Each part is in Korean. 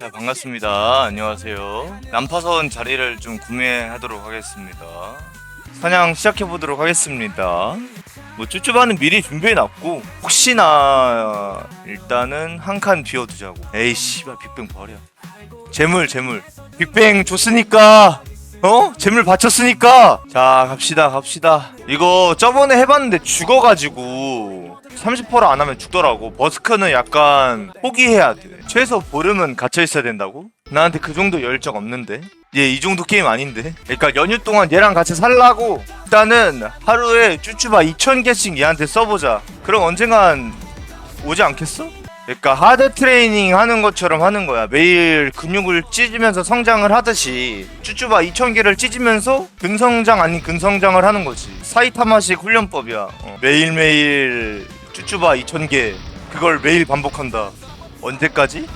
네, 반갑습니다. 안녕하세요. 난파선 자리를 좀 구매하도록 하겠습니다. 사냥 시작해 보도록 하겠습니다. 뭐 쭈쭈바는 미리 준비해 놨고 혹시나 일단은 한 칸 비워두자고. 에이 씨발 빅뱅 버려. 재물 재물. 빅뱅 줬으니까 어? 재물 바쳤으니까 자 갑시다 갑시다 이거 저번에 해봤는데 죽어가지고 30%안 하면 죽더라고 버스크는 약간 포기해야 돼 최소 보름은 갇혀 있어야 된다고? 나한테 그 정도 열정 없는데 얘 이 정도 게임 아닌데 그러니까 연휴 동안 얘랑 같이 살라고 일단은 하루에 쭈쭈바 2000개씩 얘한테 써보자 그럼 언젠간 오지 않겠어? 그러니까 하드 트레이닝 하는 것처럼 하는 거야. 매일 근육을 찢으면서 성장을 하듯이 쭈쭈바 2000개를 찢으면서 근성장 아닌 근성장을 하는 거지. 사이타마식 훈련법이야. 어. 매일매일 쭈쭈바 2000개 그걸 매일 반복한다. 언제까지?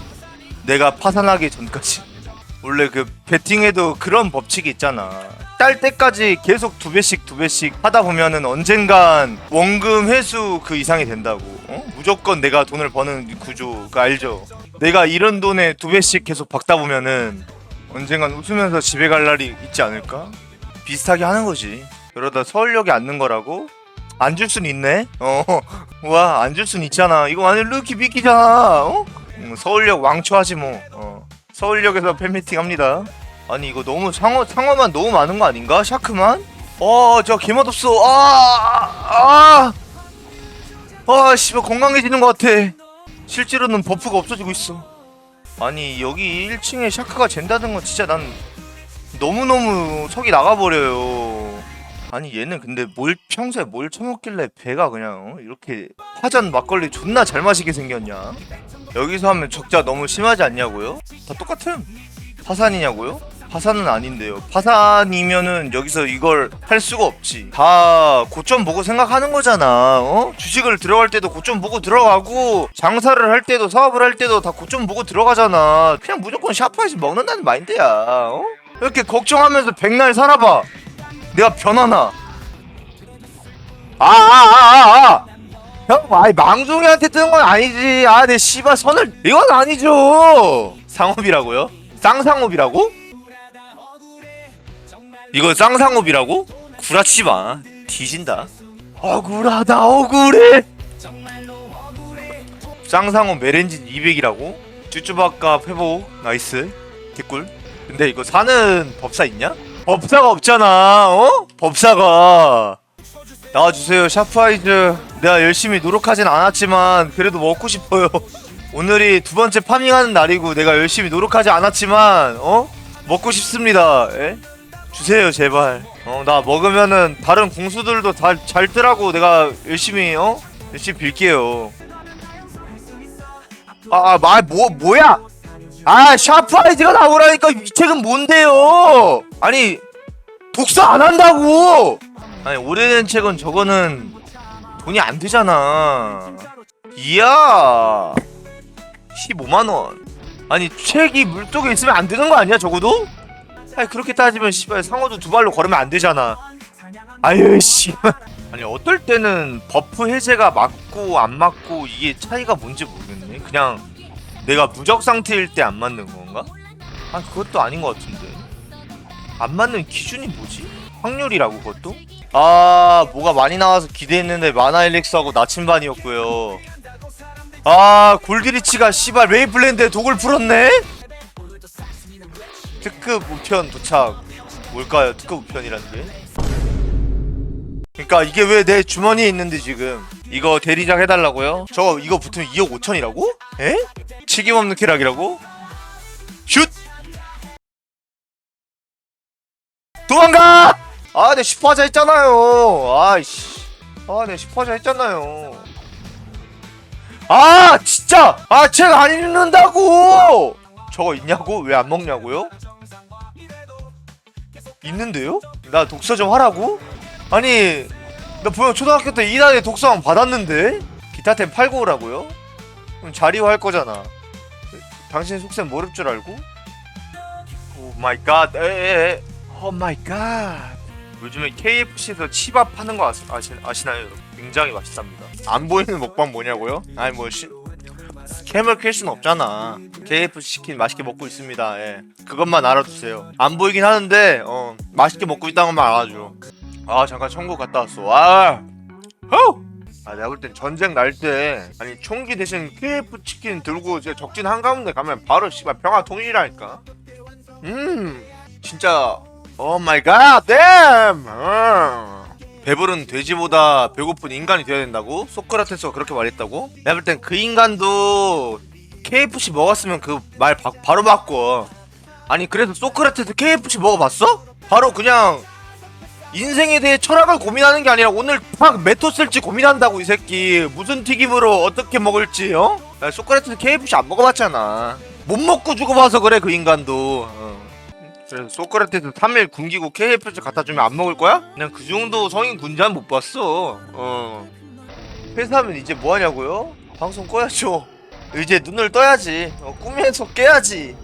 내가 파산하기 전까지. 원래 그 배팅에도 그런 법칙이 있잖아. 딸 때까지 계속 두 배씩 두 배씩 하다 보면은 언젠간 원금 회수 그 이상이 된다고. 어? 무조건 내가 돈을 버는 구조 그 알죠? 내가 이런 돈에 두 배씩 계속 박다 보면은 언젠간 웃으면서 집에 갈 날이 있지 않을까? 비슷하게 하는 거지. 그러다 서울역에 앉는 거라고? 안 줄 순 있네? 어, 와, 안 줄 순 있잖아. 이거 완전 루키 비키잖아. 어? 음, 서울역 왕초하지 뭐. 어. 서울역에서 팬미팅 합니다. 아니 이거 너무 상어 상어만 너무 많은 거 아닌가? 샤크만? 어, 저 개맛 없어. 아, 아, 아, 씨발 건강해지는 것 같아. 실제로는 버프가 없어지고 있어. 아니 여기 1층에 샤크가 잰다는 건 진짜 난 너무 너무 석이 나가버려요. 아니 얘는 근데 뭘 평소에 뭘 처먹길래 배가 그냥 어? 이렇게 파전 막걸리 존나 잘 마시게 생겼냐? 여기서 하면 적자 너무 심하지 않냐고요? 다 똑같음. 파산이냐고요? 파산은 아닌데요. 파산이면은 여기서 이걸 할 수가 없지. 다 고점 보고 생각하는 거잖아. 어? 주식을 들어갈 때도 고점 보고 들어가고 장사를 할 때도 사업을 할 때도 다 고점 보고 들어가잖아. 그냥 무조건 샤프에서 먹는다는 마인드야. 어? 이렇게 걱정하면서 백날 살아봐. 내가 변하나? 아, 아, 아, 아, 아. 형, 아이 망둥이한테 뜨는 건 아니지. 아, 내 씨발 선을 이건 아니죠. 상업이라고요? 쌍상업이라고? 이거 쌍상업이라고? 구라치지 마. 뒤진다. 억울하다, 억울해. 쌍상업 메렌진 200이라고? 쭈쭈바값 회복 나이스 개꿀. 근데 이거 사는 법사 있냐? 법사가 없잖아. 어? 법사가. 나와주세요 샤프아이즈 내가 열심히 노력하진 않았지만 그래도 먹고 싶어요 오늘이 두 번째 파밍하는 날이고 내가 열심히 노력하지 않았지만 어? 먹고 싶습니다 에? 주세요 제발 어 나 먹으면은 다른 공수들도 다 잘 뜨라고 내가 열심히 어? 열심히 빌게요 아아 뭐 뭐야 아 샤프아이즈가 나오라니까 이 책은 뭔데요 아니 독서 안 한다고 아니 오래된 책은 저거는 돈이 안 되잖아. 이야 15만 원. 아니 책이 물속에 있으면 안 되는 거 아니야 적어도? 아니 그렇게 따지면 씨발 상어도 두 발로 걸으면 안 되잖아. 아유 씨. 아니 어떨 때는 버프 해제가 맞고 안 맞고 이게 차이가 뭔지 모르겠네. 그냥 내가 무적 상태일 때 안 맞는 건가? 아 그것도 아닌 것 같은데. 안 맞는 기준이 뭐지? 확률이라고 그것도? 아 뭐가 많이 나와서 기대했는데 마나 엘릭스하고 나침반이었고요 아 골드리치가 씨발 메이플랜드에 독을 풀었네? 특급 우편 도착 뭘까요 특급 우편이라는 게? 그니까 이게 왜 내 주머니에 있는데 지금 이거 대리작 해달라고요? 저 이거 붙으면 2억 5천이라고? 에? 책임 없는 쾌락이라고? 슛! 도망가! 아, 내 슈퍼하자 했잖아요. 아이씨. 아, 내 슈퍼하자 했잖아요. 아, 진짜! 아, 책안 읽는다고! 저거 있냐고? 왜 안 먹냐고요? 있는데요? 나 독서 좀 하라고? 아니, 나 분명 초등학교 때 이단에 독서왕 받았는데? 기타템 팔고 오라고요? 그럼 자리화 할 거잖아. 당신 속셈 모를 줄 알고? 오 마이 갓, 에에에. 오 마이 갓. 요즘에 KFC에서 치밥 하는 거 아시, 아시, 아시나요? 여러분? 굉장히 맛있답니다. 안 보이는 먹방 뭐냐고요? 아니 뭐 시, 캠을 킬순 없잖아. KFC 치킨 맛있게 먹고 있습니다. 예. 그것만 알아두세요. 안 보이긴 하는데 어 맛있게 먹고 있다는 것만 알아줘. 아 잠깐 천국 갔다 왔어. 아, 후! 아 내가 볼 땐 전쟁 날 때 아니 총기 대신 KF 치킨 들고 이제 적진 한가운데 가면 바로 씨발 평화 통일이라니까. 음 진짜 오 마이 갓 댐. 음. 배부른 돼지보다 배고픈 인간이 되어야 된다고? 소크라테스가 그렇게 말했다고? 내가 볼 땐 그 인간도 KFC 먹었으면 그 말 바로 바꿔. 아니 그래서 소크라테스 KFC 먹어봤어? 바로 그냥 인생에 대해 철학을 고민하는 게 아니라 오늘 팍 메토 쓸지 고민한다고 이 새끼 무슨 튀김으로 어떻게 먹을지 어? 야, 소크라테스 KFC 안 먹어봤잖아 못 먹고 죽어봐서 그래 그 인간도 어. 그래서 소크라테스 3일 굶기고 KFC 갖다 주면 안 먹을 거야? 그냥 그 정도 성인 군자는 못 봤어 어 회사하면 이제 뭐 하냐고요? 방송 꺼야죠 이제 눈을 떠야지 어, 꿈에서 깨야지 어.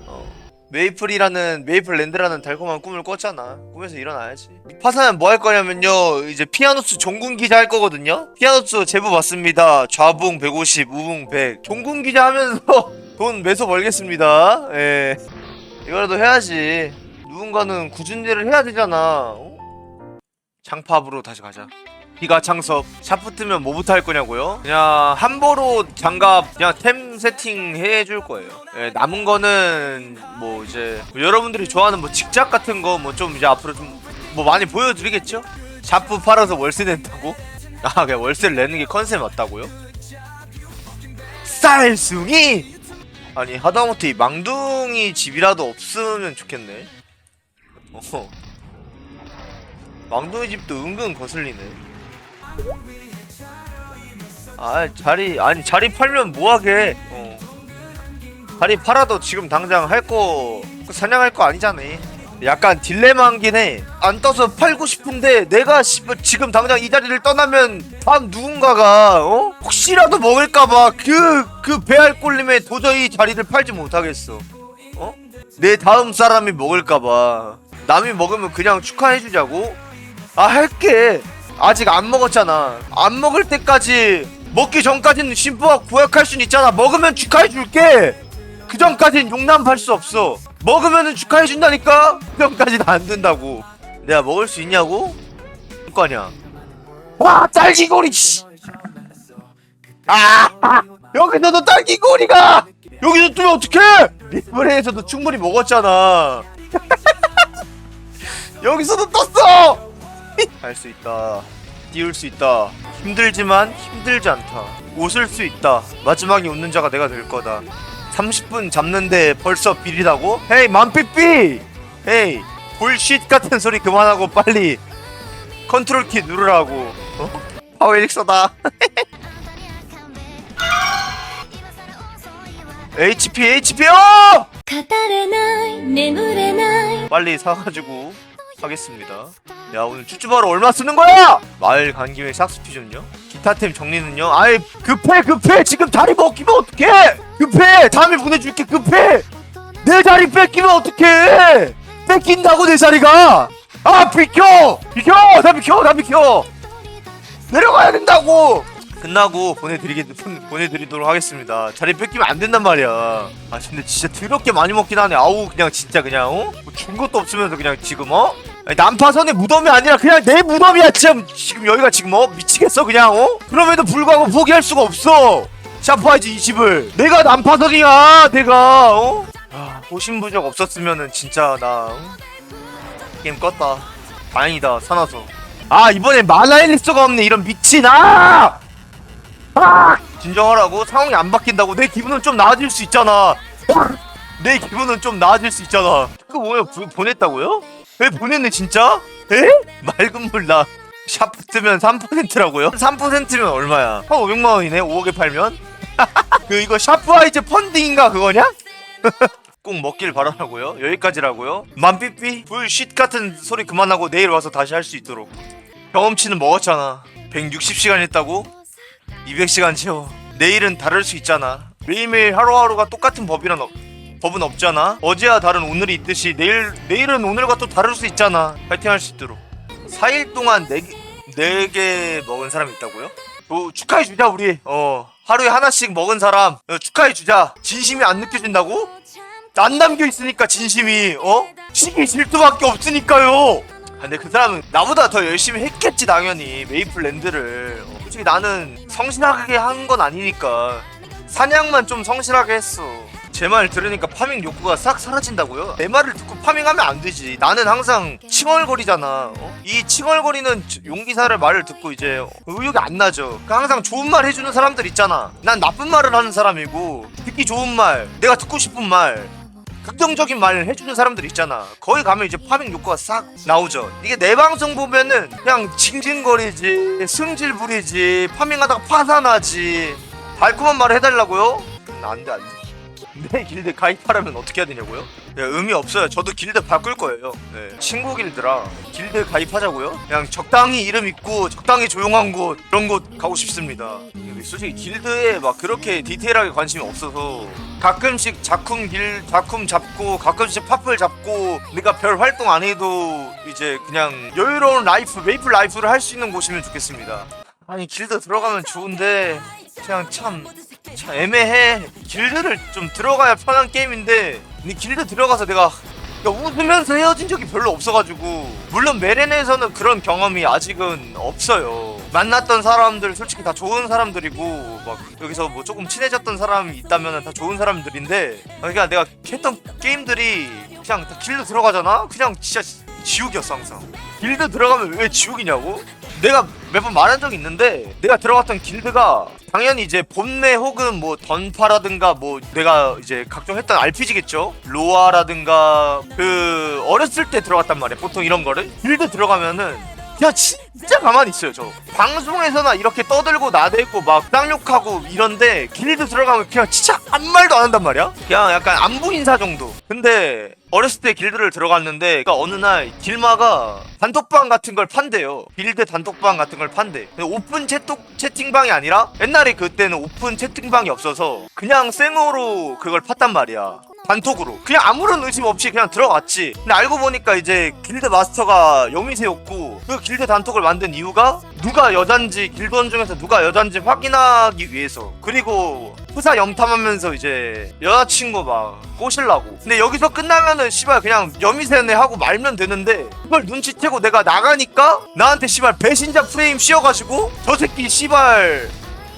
메이플이라는 메이플랜드라는 달콤한 꿈을 꿨잖아. 꿈에서 일어나야지. 파산은 뭐 할 거냐면요. 이제 피아노스 종군 기자 할 거거든요. 피아노스 제보 받습니다. 좌붕 150, 우붕 100. 종군 기자 하면서 돈 매서 벌겠습니다. 예. 이거라도 해야지. 누군가는 일을 해야 되잖아. 어? 장팝으로 다시 가자. 비가 창섭 샤프 뜨면 뭐부터 할 거냐고요? 그냥 함보로 장갑 그냥 템 세팅 해줄 거예요. 예, 남은 거는 뭐 이제 뭐 여러분들이 좋아하는 뭐 직작 같은 거 뭐 좀 이제 앞으로 좀 뭐 많이 보여드리겠죠? 샤프 팔아서 월세 낸다고? 아 그냥 월세를 내는 게 컨셉 맞다고요? 쌀숭이 아니 하다못해 이 망둥이 집이라도 없으면 좋겠네. 어. 망둥이 집도 은근 거슬리네. 아 자리 아니 자리 팔면 뭐하게? 어. 자리 팔아도 지금 당장 할거 사냥할 거 아니잖아. 약간 딜레마긴 해안 떠서 팔고 싶은데 내가 지금 당장 이 자리를 떠나면 다음 누군가가 어? 혹시라도 먹을까봐 그 그 배알 꼴림에 도저히 자리를 팔지 못하겠어. 어? 내 다음 사람이 먹을까봐. 남이 먹으면 그냥 축하해주자고? 아 할게 아직 안 먹었잖아. 안 먹을 때까지 먹기 전까지는 심부와 구약할 순 있잖아. 먹으면 축하해 줄게. 그 전까진 용납할 수 없어. 먹으면은 축하해 준다니까? 그 전까지는 안 된다고. 내가 먹을 수 있냐고? 거 아니야. 와 딸기고리 씨. 아! 여기서도 딸기고리가! 여기서 뜨면 어떡해? 리플레이에서도 충분히 먹었잖아. 여기서도 떴어 갈 수 있다. 띄울 수 있다. 힘들지만 힘들지 않다. 웃을 수 있다. 마지막에 웃는 자가 내가 될 거다. 30분 잡는데 벌써 비리다고? 헤이 만삐삐! 헤이 볼쉿 같은 소리 그만하고 빨리 컨트롤 키 누르라고 어? 파워 엘릭서다 HP HP 어! 빨리 사가지고 하겠습니다. 야 오늘 쭈쭈바로 얼마 쓰는 거야? 마을 간 김에 싹스피존요? 기타템 정리는요? 아이 급해 급해 지금 자리 먹기면 어떡해? 급해 다음에 보내줄게 급해 내 자리 뺏기면 어떡해? 뺏긴다고 내 자리가 아 비켜 비켜 나 비켜 나 비켜 내려가야 된다고 끝나고 보내드리게 보내드리도록 하겠습니다. 자리 뺏기면 안 된단 말이야. 아 근데 진짜 더럽게 많이 먹긴 하네. 아우 그냥 진짜 그냥 어? 뭐 준 것도 없으면서 그냥 지금 어? 난파선의 무덤이 아니라 그냥 내 무덤이야 지금 지금 여기가 지금 어 미치겠어 그냥 어? 그럼에도 불구하고 포기할 수가 없어. 샤프하이즈 이 집을 내가 난파선이야 내가 어? 아, 호신 부적 없었으면은 진짜 나 어? 게임 껐다. 다행이다 사나서. 아 이번에 마나 엘리스가 없네 이런 미친 아! 아! 진정하라고 상황이 안 바뀐다고 내 기분은 좀 나아질 수 있잖아. 내 기분은 좀 나아질 수 있잖아. 그거 뭐야 부- 보냈다고요? 왜 보냈네 진짜? 에? 맑은 물나 샤프 뜨면 3%라고요? 3%면 얼마야? 한 500만 원이네 5억에 팔면? 그 이거 샤프아이즈 펀딩인가 그거냐? 꼭 먹길 바라라고요? 여기까지라고요? 만삐삐 불쉿 같은 소리 그만하고 내일 와서 다시 할 수 있도록 경험치는 먹었잖아 160시간 했다고? 200시간 채워 내일은 다를 수 있잖아 매일매일 하루하루가 똑같은 법이란 없, 법은 없잖아. 어제와 다른 오늘이 있듯이 내일, 내일은 오늘과 또 다를 수 있잖아. 파이팅 할 수 있도록. 4일 동안 4개, 4개 먹은 사람이 있다고요? 뭐 축하해 주자 우리. 어 하루에 하나씩 먹은 사람. 어, 축하해 주자. 진심이 안 느껴진다고? 안 남겨 있으니까 진심이 어? 시기 질투밖에 없으니까요. 아, 근데 그 사람은 나보다 더 열심히 했겠지 당연히. 메이플랜드를. 어, 솔직히 나는 성실하게 한 건 아니니까. 사냥만 좀 성실하게 했어 제 말 들으니까 파밍 욕구가 싹 사라진다고요? 내 말을 듣고 파밍하면 안 되지 나는 항상 칭얼거리잖아 어? 이 칭얼거리는 저- 용기사를 말을 듣고 이제 의욕이 안 나죠 그러니까 항상 좋은 말 해주는 사람들 있잖아 난 나쁜 말을 하는 사람이고 듣기 좋은 말 내가 듣고 싶은 말 긍정적인 말을 해주는 사람들 있잖아. 거기 가면 이제 파밍 욕구가 싹 나오죠. 이게 내 방송 보면은 그냥 징징거리지, 승질 부리지, 파밍하다가 파산하지. 달콤한 말을 해달라고요? 음, 안 돼, 안 돼. 내 길드 가입하려면 어떻게 해야 되냐고요? 예, 의미 없어요. 저도 길드 바꿀 거예요. 예, 친구 길드라 길드 가입하자고요? 그냥 적당히 이름 있고 적당히 조용한 곳 그런 곳 가고 싶습니다. 솔직히 길드에 막 그렇게 디테일하게 관심이 없어서 가끔씩 작품 길 작품 잡고 가끔씩 파플 잡고 내가 별 활동 안 해도 이제 그냥 여유로운 라이프 메이플 라이프를 할 수 있는 곳이면 좋겠습니다. 아니 길드 들어가면 좋은데 그냥 참, 참 애매해. 길드를 좀 들어가야 편한 게임인데 이 길드 들어가서 내가 그러니까 웃으면서 헤어진 적이 별로 없어가지고 물론 메렌에서는 그런 경험이 아직은 없어요. 만났던 사람들 솔직히 다 좋은 사람들이고 막 여기서 뭐 조금 친해졌던 사람이 있다면 다 좋은 사람들인데 그러니까 내가 했던 게임들이 그냥 다 길드 들어가잖아? 그냥 진짜 지옥이었어 항상. 길드 들어가면 왜 지옥이냐고 내가 몇 번 말한 적이 있는데 내가 들어갔던 길드가 당연히 이제 본내 혹은 뭐 던파라든가 뭐 내가 이제 각종 했던 RPG겠죠? 로아라든가 그 어렸을 때 들어갔단 말이야 보통 이런 거를. 길드 들어가면은 그냥 진짜 가만히 있어요 저. 방송에서나 이렇게 떠들고 나대고 막 쌍욕하고 이런데 길드 들어가면 그냥 진짜 아무 말도 안 한단 말이야? 그냥 약간 안부 인사 정도. 근데 어렸을 때 길드를 들어갔는데 그러니까 어느 날 길마가 단톡방 같은 걸 판대요. 길드 단톡방 같은 걸 판대. 근데 오픈 채톡, 채팅방이 아니라 옛날에 그때는 오픈 채팅방이 없어서 그냥 생으로 그걸 팠단 말이야 단톡으로. 그냥 아무런 의심 없이 그냥 들어갔지. 근데 알고 보니까 이제 길드 마스터가 영희세였고 그 길드 단톡을 만든 이유가 누가 여잔지 길드원 중에서 누가 여잔지 확인하기 위해서. 그리고 후사 염탐하면서 이제 여자친구 막 꼬실라고. 근데 여기서 끝나면은 씨발 그냥 여미세네 하고 말면 되는데 그걸 눈치채고 내가 나가니까 나한테 씨발 배신자 프레임 씌워가지고 저 새끼 씨발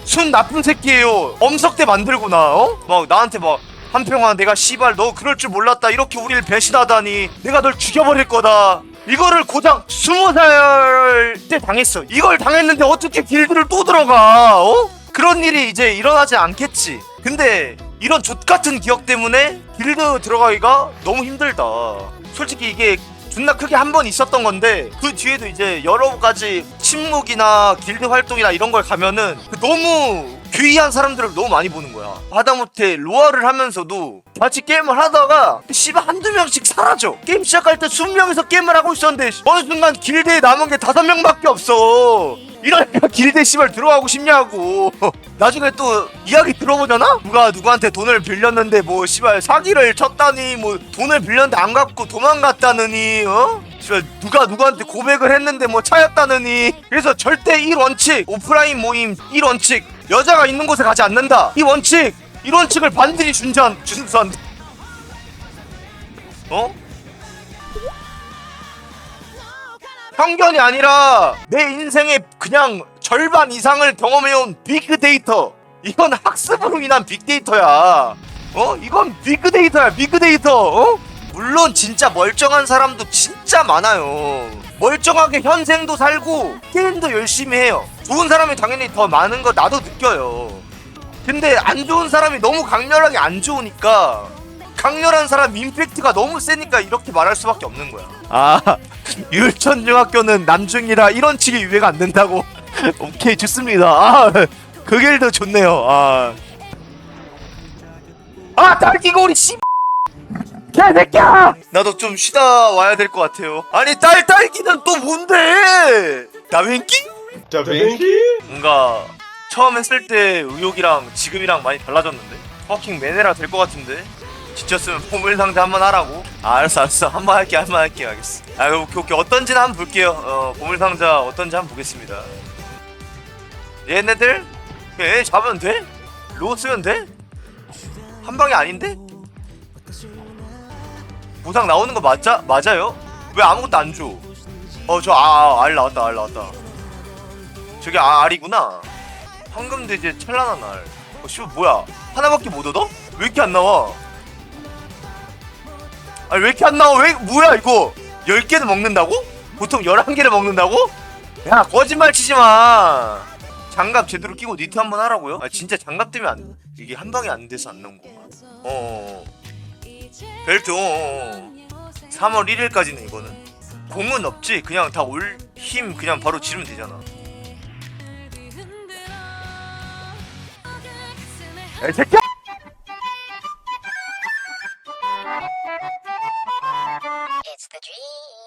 순 나쁜 새끼예요. 엄석대 만들구나 어? 막 나한테 막 한평아 내가 씨발 너 그럴 줄 몰랐다. 이렇게 우리를 배신하다니. 내가 널 죽여버릴 거다. 이거를 고작 스무 살 때 당했어. 이걸 당했는데 어떻게 길드를 또 들어가 어? 그런 일이 이제 일어나지 않겠지. 근데 이런 족같은 기억 때문에 길드 들어가기가 너무 힘들다. 솔직히 이게 존나 크게 한 번 있었던 건데 그 뒤에도 이제 여러 가지 침묵이나 길드 활동이나 이런 걸 가면은 그 너무 귀한 사람들을 너무 많이 보는 거야 하다못해 로아를 하면서도 같이 게임을 하다가 씨발 한두 명씩 사라져 게임 시작할 때 20명이서 게임을 하고 있었는데 어느 순간 길드에 남은 게 다섯 명밖에 없어 이러니까 길드에 씨발 들어가고 싶냐고 나중에 또 이야기 들어보잖아? 누가 누구한테 돈을 빌렸는데 뭐 씨발 사기를 쳤다니 뭐 돈을 빌렸는데 안 갚고 도망갔다느니 어? 누가 누구한테 고백을 했는데 뭐 차였다느니 그래서 절대 이 원칙 오프라인 모임 이 원칙 여자가 있는 곳에 가지 않는다 이 원칙 이 원칙을 반드시 준전 준선 어? 편견이 아니라 내 인생의 그냥 절반 이상을 경험해온 빅데이터 이건 학습으로 인한 빅데이터야 어? 이건 빅데이터야 빅데이터 어? 물론 진짜 멀쩡한 사람도 진짜 많아요 멀쩡하게 현생도 살고 게임도 열심히 해요 좋은 사람이 당연히 더 많은 거 나도 느껴요 근데 안 좋은 사람이 너무 강렬하게 안 좋으니까 강렬한 사람 임팩트가 너무 세니까 이렇게 말할 수밖에 없는 거야. 아, 율천중학교는 남중이라 이런 칙이 유해가 안 된다고. 오케이, 좋습니다. 아, 그 길도 좋네요. 아, 아, 딸기고리 씨. 개새끼야! 나도 좀 쉬다 와야 될 것 같아요. 아니, 딸 딸기는 또 뭔데? 다윈키? 뭔가 처음 했을 때 의욕이랑 지금이랑 많이 달라졌는데? 퍼킹 매네라 될 것 같은데? 지쳤으면 보물상자 한번 하라고? 아, 알았어 알았어 한번 할게 한번 할게 알겠어 아 오케이 오케이 어떤지는 한번 볼게요 어 보물 상자 어떤지 한번 보겠습니다 얘네들? 얘 잡으면 돼? 로고 쓰면 돼? 한 방이 아닌데? 보상 나오는 거 맞자 맞아요? 왜 아무것도 안 줘? 어저 아, 아, 알 나왔다 알 나왔다. 저게 아, 알이구나. 황금 돼지의 찬란한 알. 어, 씨 뭐야? 하나밖에 못 얻어? 왜 이렇게 안 나와? 아니 왜 이렇게 안 나와? 왜 뭐야 이거? 10개는 먹는다고? 보통 11개를 먹는다고? 야 거짓말 치지 마. 장갑 제대로 끼고 니트 한번 하라고요? 아 진짜 장갑 때문에 안, 이게 한 방에 안 돼서 안 나온 건가? 어, 어. 벨트 어. 어, 어. 3월 1일까지는 이거는 공은 없지 그냥 다 올 힘 그냥 바로 지르면 되잖아 야 새끼야! It's the dream.